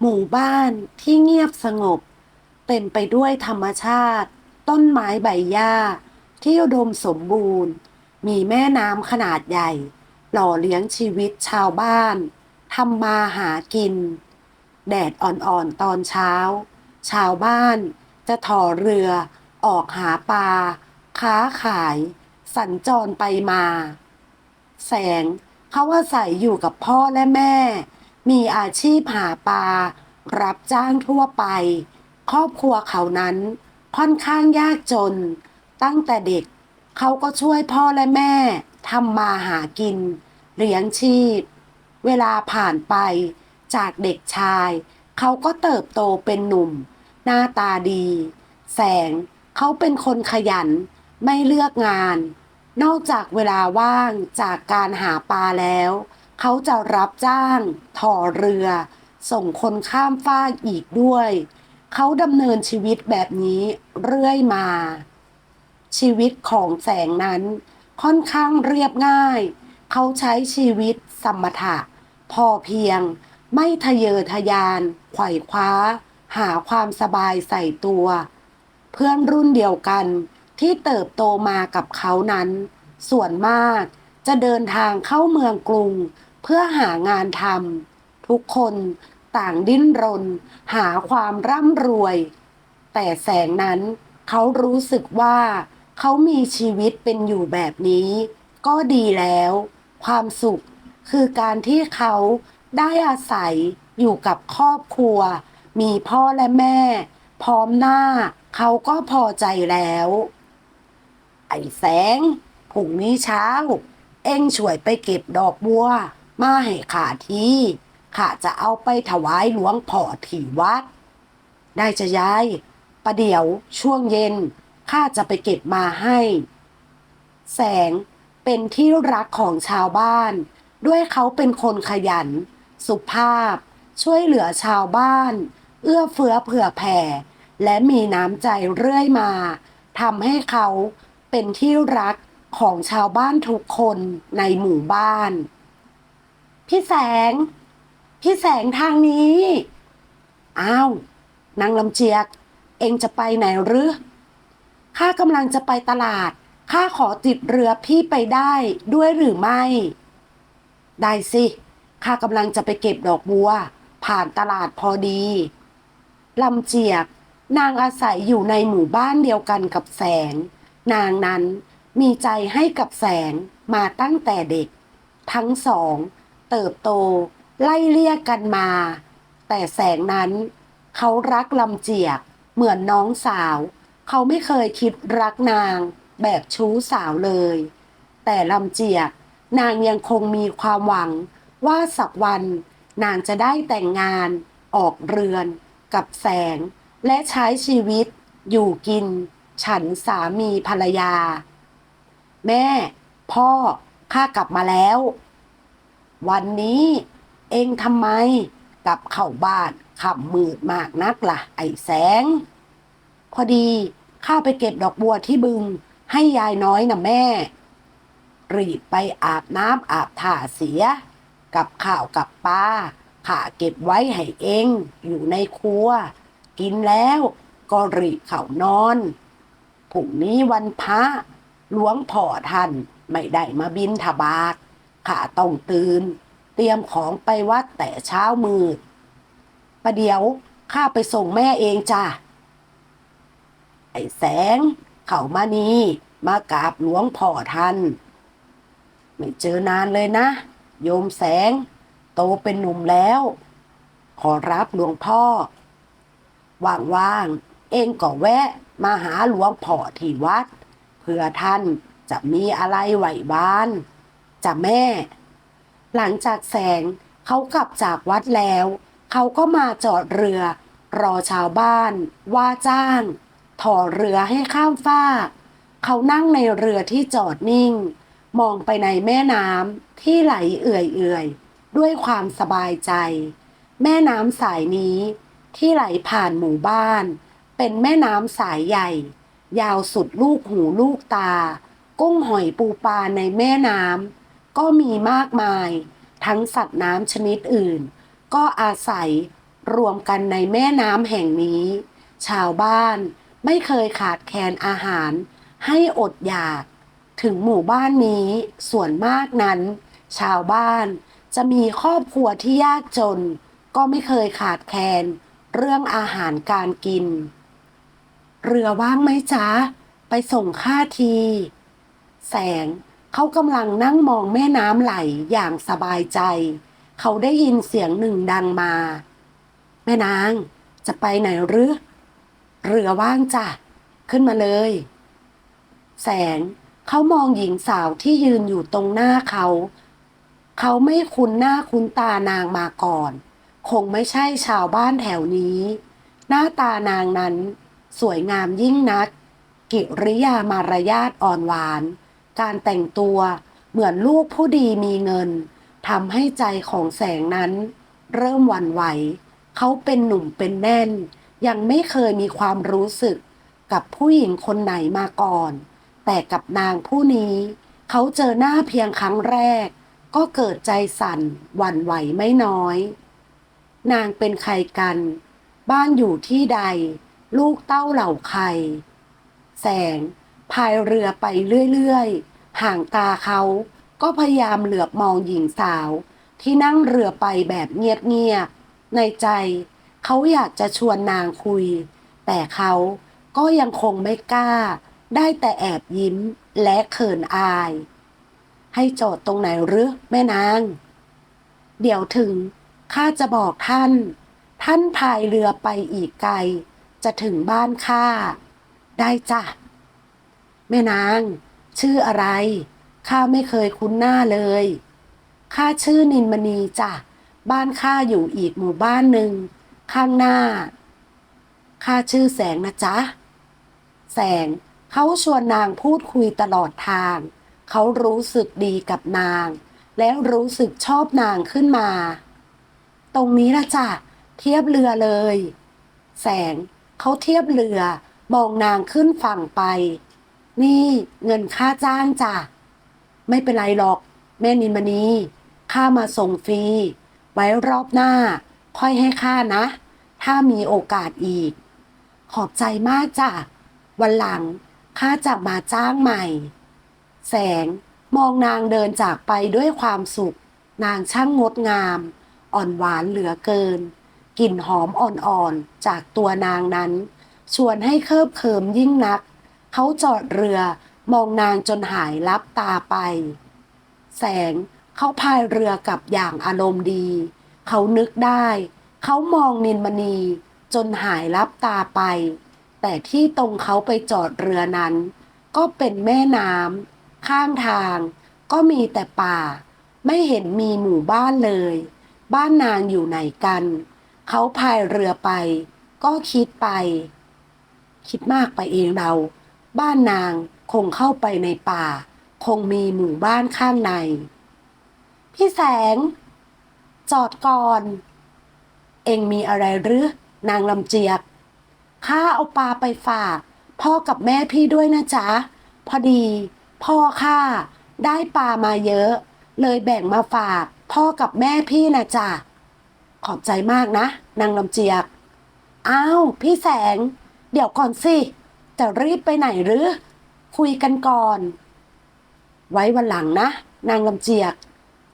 หมู่บ้านที่เงียบสงบ เต็มไปด้วยธรรมชาติ ต้นไม้ใบหญ้า ที่อุดมสมบูรณ์ มีแม่น้ำขนาดใหญ่ หล่อเลี้ยงชีวิตชาวบ้านทำมาหากิน แดดอ่อนๆตอนเช้า ชาวบ้านจะถอเรือ ออกหาปลา ค้าขาย สัญจรไปมา แสงเขาอาศัยอยู่กับพ่อและแม่ มีอาชีพหาปลา รับจ้างทั่วไป ครอบครัวเขานั้นค่อนข้างยากจน ตั้งแต่เด็กเขาก็ช่วยพ่อและแม่ทำมาหากิน เลี้ยงชีพ เวลาผ่านไปจากเด็กชาย เขาก็เติบโตเป็นหนุ่ม หน้าตาดี แสงเขาเป็นคนขยัน ไม่เลือกงาน นอกจากเวลาว่างจากการหาปลาแล้วเขาจะรับจ้างถอเรือ ส่งคนข้ามฟากอีกด้วย เขาดำเนินชีวิตแบบนี้เรื่อยมา ชีวิตของแสงนั้นค่อนข้างเรียบง่าย เขาใช้ชีวิตสมถะ พอเพียง ไม่ทะเยอทะยาน ไขว่คว้า หาความสบายใส่ตัว เพื่อนรุ่นเดียวกันที่เติบโตมากับเขานั้น ส่วนมากจะเดินทางเข้าเมืองกรุง เพื่อหางานทำทุกคนต่างดิ้นรน หาความร่ำรวย แต่แสงนั้นเขารู้สึกว่า เขามีชีวิตเป็นอยู่แบบนี้ ก็ดีแล้ว ความสุขคือการที่เขาได้อาศัยอยู่กับครอบครัว มีพ่อและแม่ พร้อมหน้า เขาก็พอใจแล้ว ไอ้แสงพรุ่งนี้เช้า เอ็งช่วยไปเก็บดอกบัว มาให้ข้าทีข้าจะเอาไปถวายหลวงพ่อที่วัด ได้จะยายประเดี๋ยวช่วงเย็นข้าจะไปเก็บมาให้ แสงเป็นที่รักของชาวบ้าน ด้วยเขาเป็นคนขยัน สุภาพ ช่วยเหลือชาวบ้าน เอื้อเฟื้อเผื่อแผ่ และมีน้ำใจเรื่อยมาทำให้เขาเป็นที่รักของชาวบ้านทุกคนในหมู่บ้าน พี่แสง พี่แสงทางนี้ อ้าว นางลำเจียก เองจะไปไหนหรือ ข้ากำลังจะไปตลาด ข้าขอติดเรือพี่ไปได้ด้วยหรือไม่ ได้สิ ข้ากำลังจะไปเก็บดอกบัว ผ่านตลาดพอดีลำเจียก นางอาศัยอยู่ในหมู่บ้านเดียวกันกับแสง นางนั้นมีใจให้กับแสงมาตั้งแต่เด็ก ทั้งสอง เติบโต ไล่เลี่ยกันมา แต่แสงนั้น เขารักลำเจียก เหมือนน้องสาว เขาไม่เคยคิดรักนาง แบบชู้สาวเลย แต่ลำเจียก นางยังคงมีความหวังว่าสักวัน นางจะได้แต่งงานออกเรือน กับแสง และใช้ชีวิต อยู่กิน ฉันสามีภรรยา แม่ พ่อข้ากลับมาแล้ว วันนี้เองทำไมกลับเข้าบ้านขับมืดมากนักล่ะ ไอ้แสง พอดีข้าไปเก็บดอกบัวที่บึง ให้ยายน้อยนะแม่ รีบไปอาบน้ำอาบท่าเสีย กับข้าวกับปลาข้าเก็บไว้ให้เองอยู่ในครัว กินแล้วก็รีบเข้านอนพรุ่งนี้วันพระหลวงพ่อท่านไม่ได้มาบินทบาท ข้าต้องตื่น เตรียมของไปวัดแต่เช้ามืดประเดี๋ยวข้าไปส่งแม่เองจ้ะ ไอ้แสง เข้ามานี่มากราบหลวงพ่อท่าน ไม่เจอนานเลยนะ โยมแสง โตเป็นหนุ่มแล้ว ขอรับหลวงพ่อ ว่างๆ เองก็แวะมาหาหลวงพ่อที่วัด เพื่อท่านจะมีอะไรไหวบ้าน จะแม่ หลังจากแสงเขากลับจากวัดแล้ว เขาก็มาจอดเรือ รอชาวบ้าน ว่าจ้าง ถอเรือให้ข้ามฟากเขานั่งในเรือที่จอดนิ่ง มองไปในแม่น้ำที่ไหลเอื่อยๆ ด้วยความสบายใจ แม่น้ำสายนี้ที่ไหลผ่านหมู่บ้าน เป็นแม่น้ำสายใหญ่ ยาวสุดลูกหูลูกตา กุ้งหอยปูปลาในแม่น้ำ ก็มีมากมาย ทั้งสัตว์น้ำชนิดอื่น ก็อาศัยรวมกันในแม่น้ำแห่งนี้ ชาวบ้านไม่เคยขาดแคลนอาหาร ให้อดอยาก ถึงหมู่บ้านนี้ส่วนมากนั้น ชาวบ้านจะมีครอบครัวที่ยากจน ก็ไม่เคยขาดแคลนเรื่องอาหารการกิน เรือว่างไหมจ๊ะ ไปส่งข้าที แสง เขากำลังนั่งมองแม่น้ำไหลอย่างสบายใจ เขาได้ยินเสียงหนึ่งดังมา แม่นางจะไปไหนหรือเรือว่างจ้ะ ขึ้นมาเลย แสงเขามองหญิงสาวที่ยืนอยู่ตรงหน้าเขา เขาไม่คุ้นหน้าคุ้นตานางมาก่อน คงไม่ใช่ชาวบ้านแถวนี้ หน้าตานางนั้น สวยงามยิ่งนัก กิริยามารยาทอ่อนหวาน การแต่งตัวเหมือนลูกผู้ดีมีเงินทำให้ใจของแสงนั้น เริ่มวันไหว เขาเป็นหนุ่มเป็นแน่น ยังไม่เคยมีความรู้สึกกับผู้หญิงคนไหนมาก่อน แต่กับนางผู้นี้ เขาเจอหน้าเพียงครั้งแรก ก็เกิดใจสั่นหวั่นไหวไม่น้อย นางเป็นใครกัน บ้านอยู่ที่ใด ลูกเต้าเหล่าใคร แสงพายเรือไปเรื่อยๆ ห่างตาเขาก็พยายามเหลือบมองหญิงสาว ที่นั่งเรือไปแบบเงียบๆ ในใจ เขาอยากจะชวนนางคุย แต่เขาก็ยังคงไม่กล้า ได้แต่แอบยิ้มและเขินอาย ให้โจทย์ตรงไหนหรือแม่นาง เดี๋ยวถึงข้าจะบอกท่าน ท่านพายเรือไปอีกไกล จะถึงบ้านข้าได้จ้ะ แม่นาง ชื่ออะไร ข้าไม่เคยคุ้นหน้าเลย ข้าชื่อนินมณีจ้ะ บ้านข้าอยู่อีกหมู่บ้านหนึ่ง ข้างหน้า ข้าชื่อแสงนะจ๊ะ แสงเขาชวนนางพูดคุยตลอดทาง เขารู้สึกดีกับนาง และรู้สึกชอบนางขึ้นมา ตรงนี้ละจ้ะ เทียบเรือเลย แสงเขาเทียบเรือมองนางขึ้นฝั่งไป นี่เงินค่าจ้างจ้ะ ไม่เป็นไรหรอก แม่นินมณีข้ามาส่งฟรี ไว้รอบหน้า ค่อยให้ข้านะ ถ้ามีโอกาสอีก ขอบใจมากจ้ะ วันหลังข้าจะมาจ้างใหม่ แสงมองนางเดินจากไปด้วยความสุข นางช่างงดงาม อ่อนหวานเหลือเกิน กลิ่นหอมอ่อนๆ จากตัวนางนั้น ชวนให้เคิบเคิมยิ่งนัก เขาจอดเรือมองนางจนหายลับตาไป แสงเขาพายเรือกลับอย่างอารมณ์ดี เขานึกได้ เขามองนินมณีจนหายลับตาไป แต่ที่ตรงเขาไปจอดเรือนั้น ก็เป็นแม่น้ำข้างทางก็มีแต่ป่า ไม่เห็นมีหมู่บ้านเลย บ้านนางอยู่ไหนกัน เขาพายเรือไป ก็คิดไป คิดมากไปเองเรา บ้านนางคงเข้าไปในป่า คงมีหมู่บ้านข้างใน พี่แสง จอดก่อน เองมีอะไรหรือนางลำเจียกข้าเอาปลาไปฝาก พ่อกับแม่พี่ด้วยนะจ๊ะ พอดี พ่อข้าได้ปลามาเยอะ เลยแบ่งมาฝาก พ่อกับแม่พี่นะจ๊ะขอบใจมากนะ นางลำเจียก อ้าว พี่แสง เดี๋ยวก่อนสิ จะรีบไปไหนหรือ คุยกันก่อน ไว้วันหลังนะ นางลำเจียก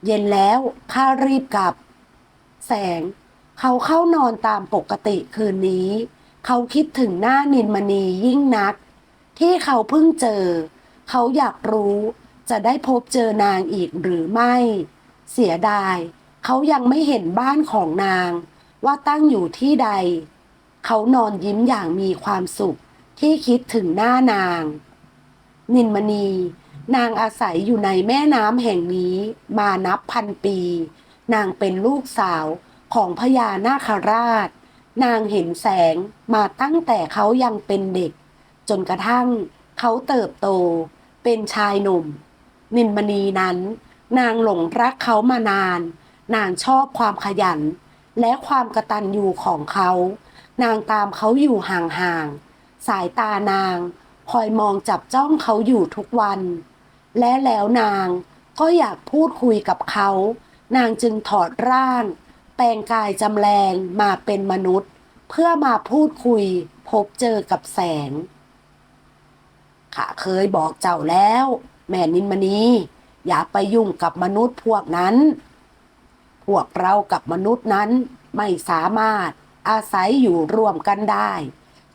เย็นแล้วข้ารีบกลับ แสง เขาเข้านอนตามปกติคืนนี้ เขาคิดถึงหน้านินมณียิ่งนัก ที่เขาเพิ่งเจอ เขาอยากรู้จะได้พบเจอนางอีกหรือไม่ เสียดาย เขายังไม่เห็นบ้านของนาง ว่าตั้งอยู่ที่ใด เขานอนยิ้มอย่างมีความสุข ที่คิดถึงหน้านาง นินมณี นางอาศัยอยู่ในแม่น้ำแห่งนี้มานับพันปี นางเป็นลูกสาวของพญานาคราช นางเห็นแสงมาตั้งแต่เขายังเป็นเด็ก จนกระทั่งเขาเติบโต เป็นชายหนุ่ม นินมณีนั้น นางหลงรักเขามานาน นางชอบความขยัน และความกระตันอยู่ของเขา นางตามเขาอยู่ห่างๆ สายตานางคอยมองจับจ้องเขาอยู่ทุกวัน และแล้วนางก็อยากพูดคุยกับเขา นางจึงถอดร่าง แปลงกายจำแรงมาเป็นมนุษย์ เพื่อมาพูดคุยพบเจอกับแสงข้าเคยบอกเจ้าแล้ว แม่นินมณี อย่าไปยุ่งกับมนุษย์พวกนั้น พวกเรากับมนุษย์นั้นไม่สามารถอาศัยอยู่ร่วมกันได้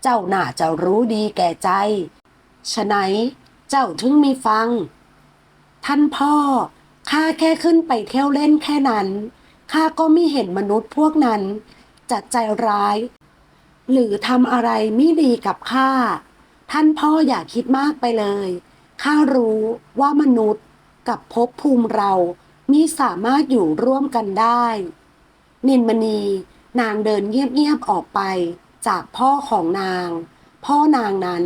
เจ้าน่าจะรู้ดีแก่ใจ ฉะไหนเจ้าถึงมีฟัง ท่านพ่อ ข้าแค่ขึ้นไปเที่ยวเล่นแค่นั้น ข้าก็ไม่เห็นมนุษย์พวกนั้นจะใจร้าย หรือทำอะไรไม่ดีกับข้า ท่านพ่ออย่าคิดมากไปเลย ข้ารู้ว่ามนุษย์กับภพภูมิเรามิสามารถอยู่ร่วมกันได้ นินมณีนางเดินเงียบๆออกไป จากพ่อของนาง พ่อนางนั้น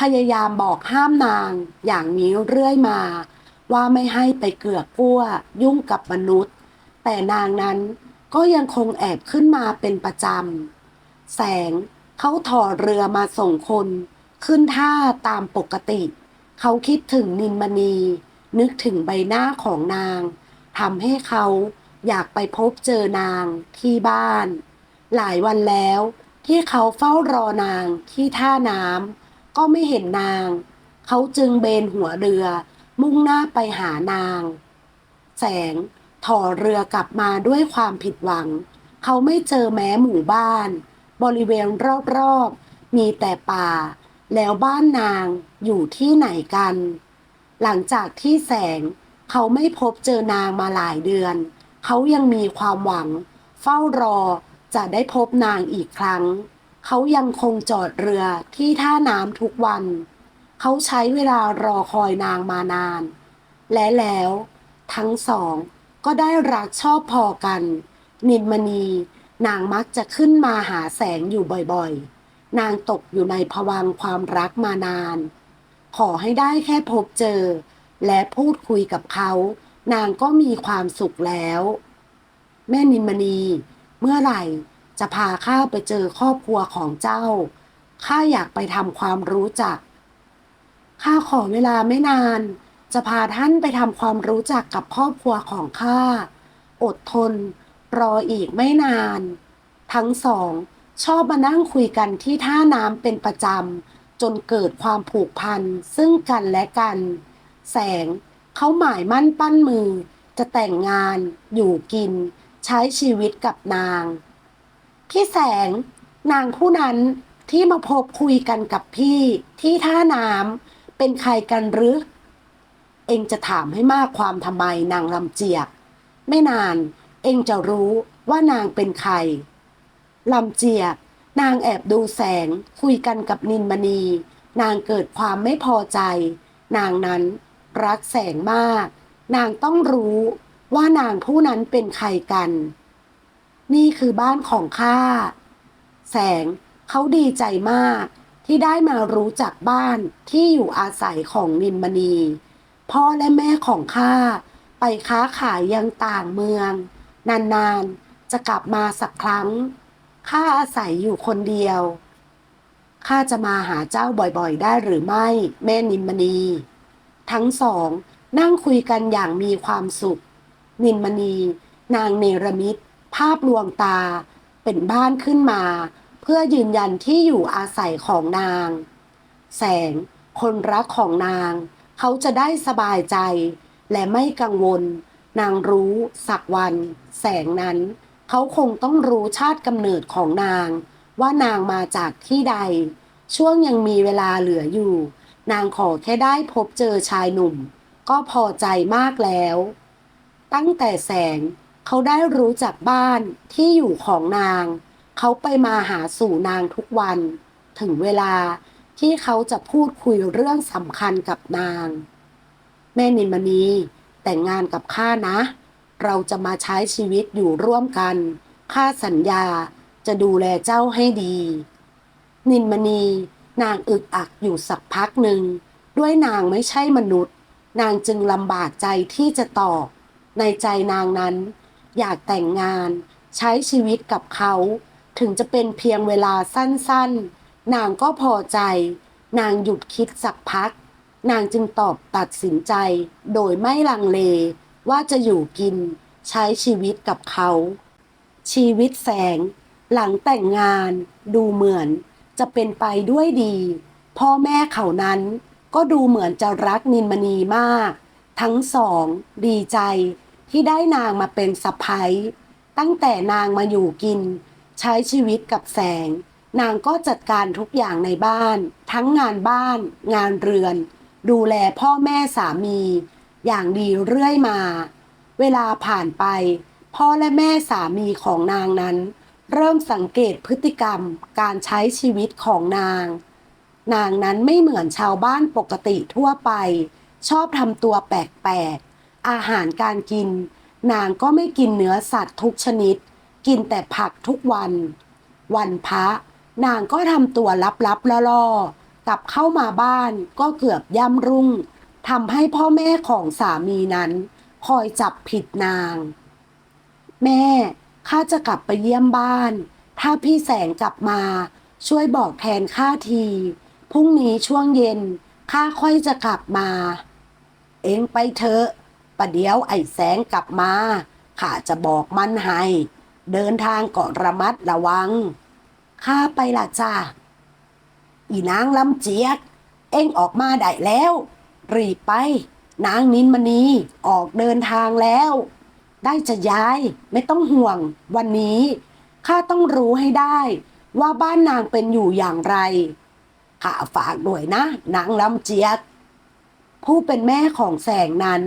พยายามบอกห้ามนางอย่างนี้เรื่อยมา ว่าไม่ให้ไปเกือกกลั้วยุ่งกับมนุษย์ แต่นางนั้นก็ยังคงแอบขึ้นมาเป็นประจำ แสงเขาถอดเรือมาส่งคน ขึ้นท่าตามปกติ เขาคิดถึงนินมณี นึกถึงใบหน้าของนางทำให้เขาอยากไปพบเจอนางที่บ้าน หลายวันแล้ว ที่เขาเฝ้ารอนางที่ท่าน้ำก็ไม่เห็นนาง เขาจึงเบนหัวเรือ มุ่งหน้าไปหานาง แสงถอเรือกลับมาด้วยความผิดหวัง เขาไม่เจอแม้หมู่บ้าน บริเวณรอบๆ มีแต่ป่า แล้วบ้านนางอยู่ที่ไหนกัน หลังจากที่แสงเขาไม่พบเจอนางมาหลายเดือน เขายังมีความหวัง เฝ้ารอ จะได้พบนางอีกครั้ง เขายังคงจอดเรือที่ท่าน้ำทุกวัน เขาใช้เวลารอคอยนางมานาน และแล้ว ทั้งสองก็ได้รักชอบพอกัน นินมณีนางมักจะขึ้นมาหาแสงอยู่บ่อยๆ นางตกอยู่ในภวังค์ความรักมานาน ขอให้ได้แค่พบเจอ และพูดคุยกับเขา นางก็มีความสุขแล้ว แม่นินมณี เมื่อไหร่จะพาข้าไปเจอครอบครัวของเจ้า ข้าอยากไปทำความรู้จัก ข้าขอเวลาไม่นาน จะพาท่านไปทำความรู้จักกับครอบครัวของข้า อดทน รออีกไม่นาน ทั้งสองชอบมานั่งคุยกันที่ท่าน้ำเป็นประจำ จนเกิดความผูกพันซึ่งกันและกัน แสงเขาหมายมั่นปั้นมือ จะแต่งงาน อยู่กิน ใช้ชีวิตกับนาง พี่แสง นางผู้นั้นที่มาพบคุยกันกับพี่ที่ท่าน้ำเป็นใครกันหรือ เองจะถามให้มากความทำไมนางลำเจียก ไม่นานเองจะรู้ว่านางเป็นใครลำเจียก นางแอบดูแสงคุยกันกับนินมณี นางเกิดความไม่พอใจ นางนั้นรักแสงมาก นางต้องรู้ ว่านางผู้นั้นเป็นใครกัน นี่คือบ้านของข้า แสงเขาดีใจมากที่ได้มารู้จักบ้านที่อยู่อาศัยของนินมณี พ่อและแม่ของข้าไปค้าขายยังต่างเมือง นานๆจะกลับมาสักครั้ง ข้าอาศัยอยู่คนเดียว ข้าจะมาหาเจ้าบ่อยๆ ได้หรือไม่ แม่นินมณี ทั้งสองนั่งคุยกันอย่างมีความสุข นินมณี นางเนรมิตภาพลวงตา เป็นบ้านขึ้นมา เพื่อยืนยันที่อยู่อาศัยของนาง แสง คนรักของนาง เขาจะได้สบายใจ และไม่กังวล นางรู้สักวัน แสงนั้น เขาคงต้องรู้ชาติกำเนิดของนาง ว่านางมาจากที่ใด ช่วงยังมีเวลาเหลืออยู่ นางขอแค่ได้พบเจอชายหนุ่ม ก็พอใจมากแล้ว ตั้งแต่แสง เขาได้รู้จักบ้านที่อยู่ของนาง เขาไปมาหาสู่นางทุกวัน ถึงเวลาที่เขาจะพูดคุยเรื่องสำคัญกับนาง แม่นินมณีแต่งงานกับข้านะ เราจะมาใช้ชีวิตอยู่ร่วมกันข้าสัญญาจะดูแลเจ้าให้ดี นินมณีนางอึกอักอยู่สักพักหนึ่ง ด้วยนางไม่ใช่มนุษย์ นางจึงลำบากใจที่จะตอบ ในใจนางนั้น อยากแต่งงาน ใช้ชีวิตกับเขา ถึงจะเป็นเพียงเวลาสั้นๆ นางก็พอใจ นางหยุดคิดสักพัก นางจึงตอบตัดสินใจ โดยไม่ลังเล ว่าจะอยู่กิน ใช้ชีวิตกับเขา ชีวิตแสง หลังแต่งงานดูเหมือนจะเป็นไปด้วยดี พ่อแม่เขานั้นก็ดูเหมือนจะรักนินมณีมาก ทั้งสองดีใจที่ได้นางมาเป็นสะพ้ยตั้งแต่นางมาอยู่กิน ใช้ชีวิตกับแสง นางก็จัดการทุกอย่างในบ้าน ทั้งงานบ้าน งานเรือน ดูแลพ่อแม่สามี อย่างดีเรื่อยมา เวลาผ่านไป พ่อและแม่สามีของนางนั้น เริ่มสังเกตพฤติกรรมการใช้ชีวิตของนาง นางนั้นไม่เหมือนชาวบ้านปกติทั่วไป ชอบทำตัวแปลกๆ อาหารการกิน นางก็ไม่กินเนื้อสัตว์ทุกชนิด กินแต่ผักทุกวัน วันพระนางก็ทำตัวลับๆล่อๆกลับเข้ามาบ้านก็เกือบย่ำรุ่งทำให้พ่อแม่ของสามีนั้น คอยจับผิดนาง แม่ข้าจะกลับไปเยี่ยมบ้าน ถ้าพี่แสงกลับมา ช่วยบอกแทนข้าทีพรุ่งนี้ช่วงเย็นข้าค่อยจะกลับมา เองไปเถอะประเดี๋ยวไอ้แสงกลับมาข้าจะบอกมันให้ เดินทางก็ระมัดระวังข้าไปละจ้าอีนางลำเจียก เอ็งออกมาได้แล้ว รีบไป นางนินมณีออกเดินทางแล้ว ได้จะย้ายไม่ต้องห่วง วันนี้ข้าต้องรู้ให้ได้ ว่าบ้านนางเป็นอยู่อย่างไรข้าฝากด้วยนะ นางลำเจียก ผู้เป็นแม่ของแสงนั้น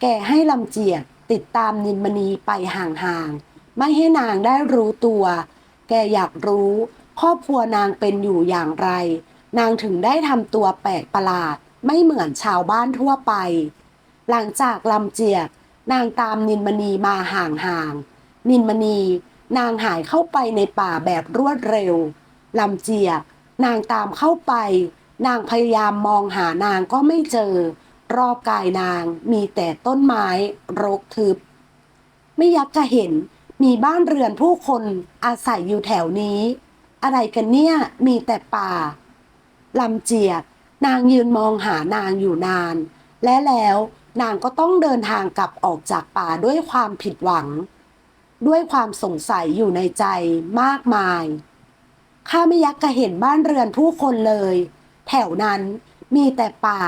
แกให้ลำเจียกติดตามนินมณีไปห่างๆ ไม่ให้นางได้รู้ตัว แกอยากรู้ครอบครัวนางเป็นอยู่อย่างไร นางถึงได้ทำตัวแปลกประหลาดไม่เหมือนชาวบ้านทั่วไป หลังจากลำเจียก นางตามนินมณีมาห่างๆ นินมณี นางหายเข้าไปในป่าแบบรวดเร็ว ลำเจียก นางตามเข้าไป นางพยายามมองหานางก็ไม่เจอ รอบกายนางมีแต่ต้นไม้รกทึบ ไม่ยักจะเห็นมีบ้านเรือนผู้คนอาศัยอยู่แถวนี้ อะไรกันเนี่ยมีแต่ป่าลำเจียกนางยืนมองหานางอยู่นาน และแล้วนางก็ต้องเดินทางกลับออกจากป่าด้วยความผิดหวัง ด้วยความสงสัยอยู่ในใจมากมาย ข้าไม่ยักกะเห็นบ้านเรือนผู้คนเลย แถวนั้นมีแต่ป่า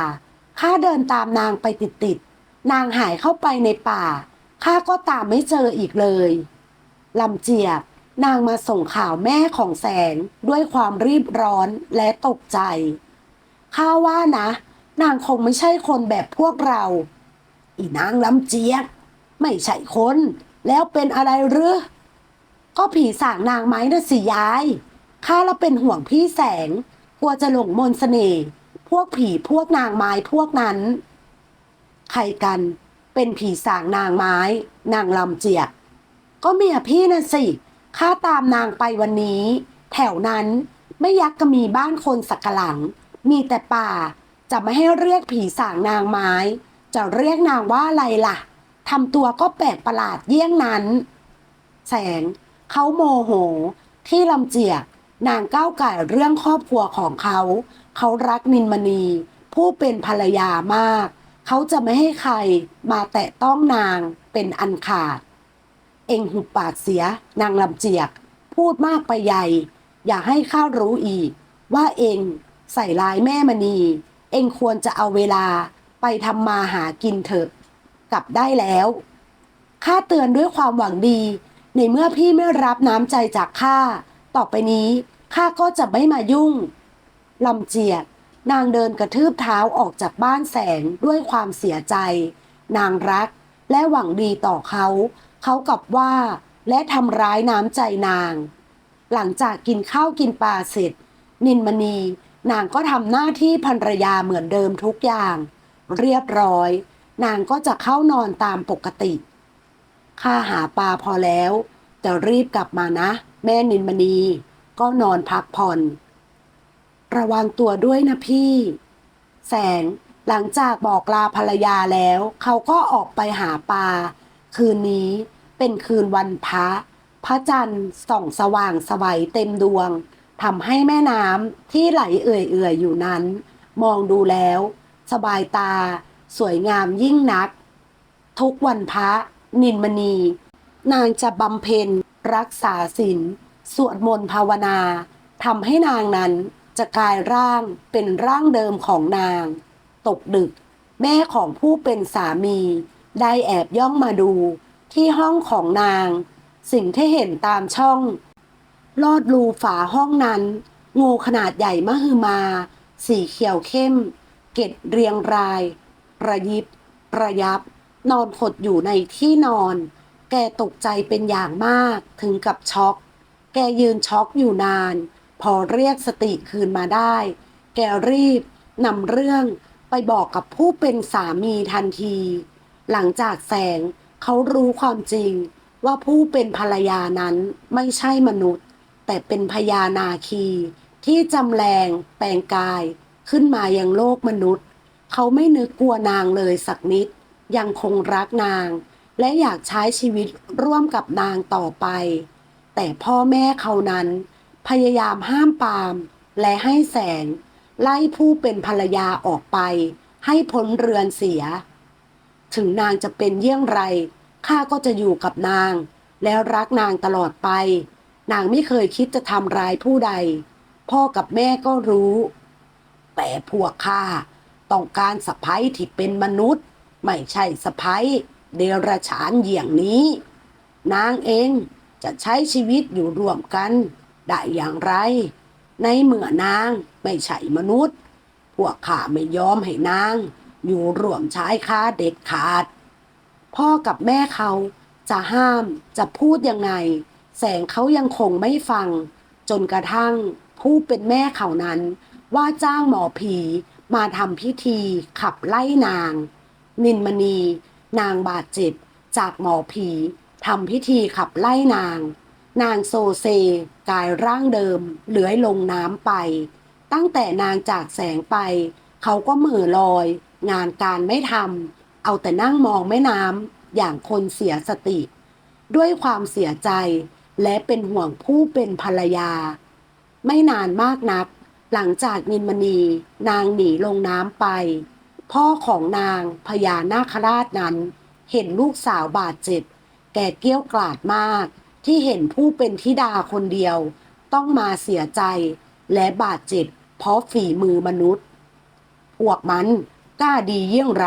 ข้าเดินตามนางไปติดๆ นางหายเข้าไปในป่า ข้าก็ตามไม่เจออีกเลย ลำเจียบ นางมาส่งข่าวแม่ของแสงด้วยความรีบร้อนและตกใจ ข้าว่านะ นางคงไม่ใช่คนแบบพวกเรา อีนางลำเจียบ ไม่ใช่คน แล้วเป็นอะไรหรือ ก็ผีสางนางไม้นะสิยาย ข้าละเป็นห่วงพี่แสง กลัวจะหลงมนต์เสน่ห์พวกผีพวกนางไม้พวกนั้น ใครกันเป็นผีสางนางไม้ นางลำเจียก ก็เมียพี่น่ะสิข้าตามนางไปวันนี้ แถวนั้นไม่ยักก็มีบ้านคนสักหลัง มีแต่ป่าจะไม่ให้เรียกผีสางนางไม้ จะเรียกนางว่าอะไรล่ะทำตัวก็แปลกประหลาดเยี่ยงนั้น แสงเขาโมโห ที่ลำเจียก นางก้าวไก่เรื่องครอบครัวของเขา เขารักนินมณี ผู้เป็นภรรยามาก เขาจะไม่ให้ใครมาแตะต้องนางเป็นอันขาด เองหุบปากเสียนางลำเจียก พูดมากไปใหญ่ อย่าให้ข้ารู้อีก ว่าเองใส่ร้ายแม่มณี เองควรจะเอาเวลาไปทำมาหากินเถอะ กลับได้แล้วข้าเตือนด้วยความหวังดี ในเมื่อพี่ไม่รับน้ำใจจากข้าต่อไปนี้ ข้าก็จะไม่มายุ่งลำเจียกนางเดินกระทืบเท้าออกจากบ้านแสงด้วยความเสียใจ นางรักและหวังดีต่อเขา เขากลับว่าและทำร้ายน้ำใจนาง หลังจากกินข้าวกินปลาเสร็จ นินมณี นางก็ทำหน้าที่ภรรยาเหมือนเดิมทุกอย่าง เรียบร้อย นางก็จะเข้านอนตามปกติข้าหาปลาพอแล้ว จะรีบกลับมานะ แม่นินมณี ก็นอนพักผ่อน ระวังตัวด้วยนะพี่ แสงหลังจากบอกลาภรรยาแล้ว เขาก็ออกไปหาปลา คืนนี้เป็นคืนวันพระ พระจันทร์ส่องสว่างสวัยเต็มดวงทำให้แม่น้ำที่ไหลเอื่อยๆอยู่นั้น มองดูแล้ว สบายตา สวยงามยิ่งนัก ทุกวันพระ นินมณี นางจะบำเพ็ญรักษาศีล สวดมนต์ภาวนาทำให้นางนั้นจะกลายร่างเป็นร่างเดิมของนาง ตกดึก แม่ของผู้เป็นสามี ได้แอบย่องมาดูที่ห้องของนาง สิ่งที่เห็นตามช่อง ลอดรูฝาห้องนั้น งูขนาดใหญ่มหึมา สีเขียวเข้ม เกล็ดเรียงราย ระยิบ ระยับ นอนขดอยู่ในที่นอน แกตกใจเป็นอย่างมากถึงกับช็อก แกยืนช็อกอยู่นาน พอเรียกสติคืนมาได้ แกรีบนำเรื่องไปบอกกับผู้เป็นสามีทันที หลังจากแสงเขารู้ความจริงว่าผู้เป็นภรรยานั้นไม่ใช่มนุษย์ แต่เป็นพญานาคี ที่จำแรงแปลงกายขึ้นมายังโลกมนุษย์ เขาไม่นึกกลัวนางเลยสักนิด ยังคงรักนาง และอยากใช้ชีวิตร่วมกับนางต่อไป แต่พ่อแม่เขานั้น พยายามห้ามปาม และให้แสง ไล่ผู้เป็นภรรยาออกไป ให้พ้นเรือนเสีย ถึงนางจะเป็นเยี่ยงไรข้าก็จะอยู่กับนาง แล้วรักนางตลอดไป นางไม่เคยคิดจะทำร้ายผู้ใด พ่อกับแม่ก็รู้ แต่พวกข้าต้องการสะพ้ยที่เป็นมนุษย์ ไม่ใช่สะพ้ยเดรัจฉานอย่างนี้ นางเอง จะใช้ชีวิตอยู่ร่วมกัน ได้อย่างไร ในเมื่อนางไม่ใช่มนุษย์ พวกข้าไม่ยอมให้นาง อยู่ร่วมชายค้าเด็ดขาด พ่อกับแม่เขาจะห้ามจะพูดยังไง แสงเขายังคงไม่ฟัง จนกระทั่งผู้เป็นแม่เขานั้น ว่าจ้างหมอผีมาทำพิธีขับไล่นาง นินมณี นางบาดเจ็บจากหมอผี ทำพิธีขับไล่นาง นางโซเซ กายร่างเดิมเลื้อยลงน้ำไป ตั้งแต่นางจากแสงไป เขาก็เหม่อลอย งานการไม่ทำเอาแต่นั่งมองแม่น้ำอย่างคนเสียสติ ด้วยความเสียใจและเป็นห่วงผู้เป็นภรรยา ไม่นานมากนัก หลังจากนินมณี นางหนีลงน้ำไป พ่อของนางพญานาคราชนั้น เห็นลูกสาวบาดเจ็บ แกเกี้ยวกลาดมาก ที่เห็นผู้เป็นธิดาคนเดียว ต้องมาเสียใจและบาดเจ็บ เพราะฝีมือมนุษย์ พวกมันกล้าดีเยี่ยงไร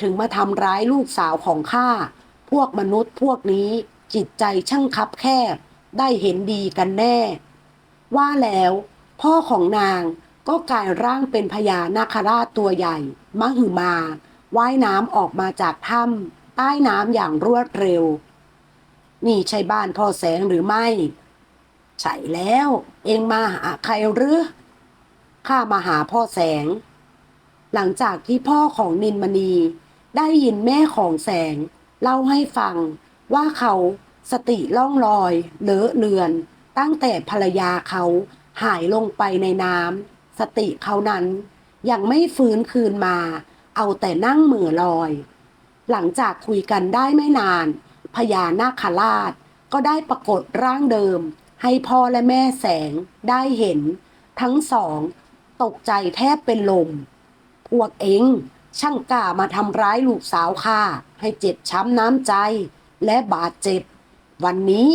ถึงมาทำร้ายลูกสาวของข้า พวกมนุษย์พวกนี้จิตใจช่างคับแคบ ได้เห็นดีกันแน่ ว่าแล้ว พ่อของนางก็กลายร่างเป็นพญานาคราชตัวใหญ่ มหึมา ว่ายน้ำออกมาจากถ้ำใต้น้ำอย่างรวดเร็ว นี่ใช่บ้านพ่อแสงหรือไม่ ใช่แล้ว เองมาหาใครหรือข้ามาหาพ่อแสง หลังจากที่พ่อของนินมณี ได้ยินแม่ของแสง เล่าให้ฟังว่าเขาสติล่องลอยเลอะเลือน ตั้งแต่ภรรยาเขาหายลงไปในน้ำสติเขานั้น ยังไม่ฟื้นคืนมา เอาแต่นั่งเหมือลอย หลังจากคุยกันได้ไม่นาน พญานาคราช ก็ได้ปรากฏร่างเดิม ให้พ่อและแม่แสงได้เห็น ทั้งสอง ตกใจแทบเป็นลม พวกเองช่างกล้ามาทำร้ายลูกสาวข้าให้เจ็บช้ำน้ำใจและบาดเจ็บ วันนี้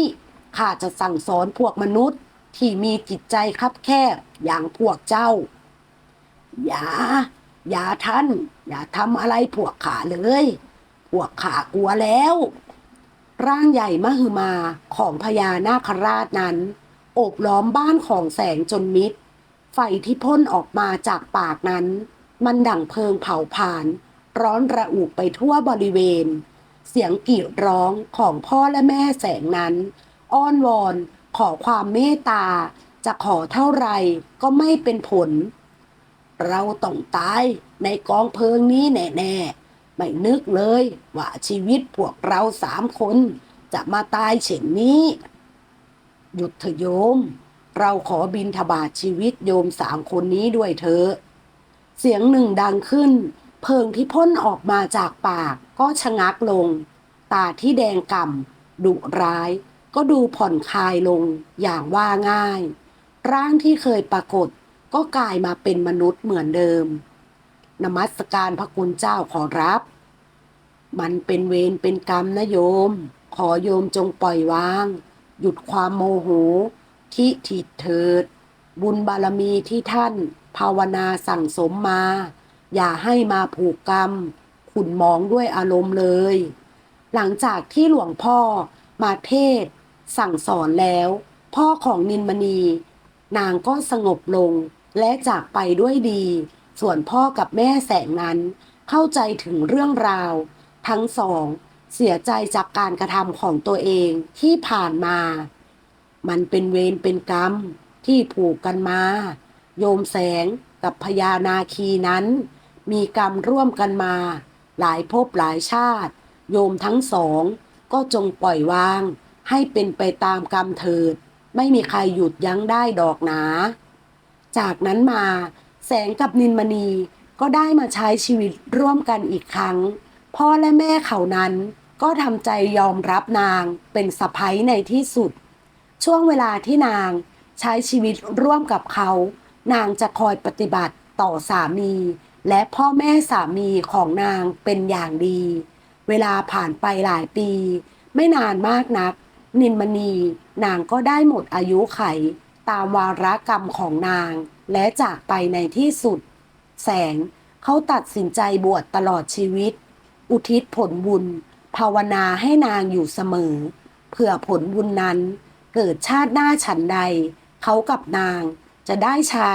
ข้าจะสั่งสอนพวกมนุษย์ที่มีจิตใจคับแคบอย่างพวกเจ้า อย่า อย่าท่าน อย่าทำอะไรพวกข้าเลย พวกข้ากลัวแล้ว ร่างใหญ่มหึมาของพญานาคราชนั้น โอบล้อมบ้านของแสงจนมิด ไฟที่พ่นออกมาจากปากนั้น มันดั่งเพลิงเผาผลาญร้อนระอุไปทั่วบริเวณ เสียงกรีดร้องของพ่อและแม่แสงนั้น อ้อนวอนขอความเมตตา จะขอเท่าไหรก็ไม่เป็นผล เราต้องตายในกองเพลิงนี้แน่ๆ ไม่นึกเลย ว่าชีวิตพวกเราสามคน จะมาตายเช่นนี้ หยุดเถโยม เราขอบินทบาทชีวิตโยมสามคนนี้ด้วยเถอะ เสียงหนึ่งดังขึ้น เพิงที่พ่นออกมาจากปากก็ชะงักลง ตาที่แดงก่ำดุร้าย ก็ดูผ่อนคลายลงอย่างว่าง่าย ร่างที่เคยปรากฏก็กลายมาเป็นมนุษย์เหมือนเดิม นมัสการพระคุณเจ้าขอรับ มันเป็นเวรเป็นกรรมนะโยม ขอโยมจงปล่อยวาง หยุดความโมโหทิถิดเถิด บุญบารมีที่ท่าน ภาวนาสั่งสมมา อย่าให้มาผูกกรรม ขุนมองด้วยอารมณ์เลย หลังจากที่หลวงพ่อมาเทศ สั่งสอนแล้ว พ่อของนินมณี นางก็สงบลงและจากไปด้วยดี ส่วนพ่อกับแม่แสงนั้น เข้าใจถึงเรื่องราว ทั้งสอง เสียใจจากการกระทำของตัวเองที่ผ่านมา มันเป็นเวรเป็นกรรมที่ผูกกันมา โยมแสงกับพญานาคีนั้น มีกรรมร่วมกันมา หลายภพหลายชาติ โยมทั้งสอง ก็จงปล่อยวาง ให้เป็นไปตามกรรมเถิด ไม่มีใครหยุดยั้งได้ดอกหนา จากนั้นมา แสงกับนินมณีก็ได้มาใช้ชีวิตร่วมกันอีกครั้ง พ่อและแม่เขานั้นก็ทำใจยอมรับนางเป็นสะพ้ยในที่สุด ช่วงเวลาที่นางใช้ชีวิตร่วมกับเขา นางจะคอยปฏิบัติต่อสามี และพ่อแม่สามีของนางเป็นอย่างดี เวลาผ่านไปหลายปี ไม่นานมากนัก นินมณี นางก็ได้หมดอายุไข ตามวาระกรรมของนาง และจากไปในที่สุด แสงเขาตัดสินใจบวชตลอดชีวิต อุทิศผลบุญ ภาวนาให้นางอยู่เสมอเพื่อผลบุญนั้น เกิดชาติหน้าฉันใด เขากับนางจะได้ใช้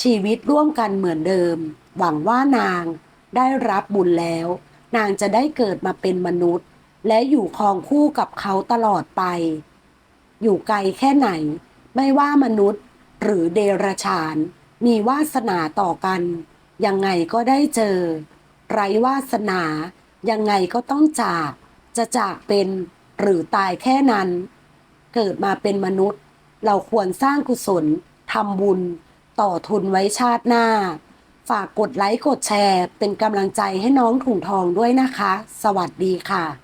ชีวิตร่วมกันเหมือนเดิม หวังว่านางได้รับบุญแล้ว นางจะได้เกิดมาเป็นมนุษย์ และอยู่ครองคู่กับเขาตลอดไป อยู่ไกลแค่ไหน ไม่ว่ามนุษย์ หรือเดรัจฉาน มีวาสนาต่อกัน ยังไงก็ได้เจอ ไร้วาสนา ยังไงก็ต้องจาก จะจากเป็นหรือตายแค่นั้น เกิดมาเป็นมนุษย์ เราควรสร้างกุศลทำบุญ ต่อทุนไว้ชาติหน้า ฝากกดไลค์กดแชร์ เป็นกำลังใจให้น้องถุงทองด้วยนะคะ สวัสดีค่ะ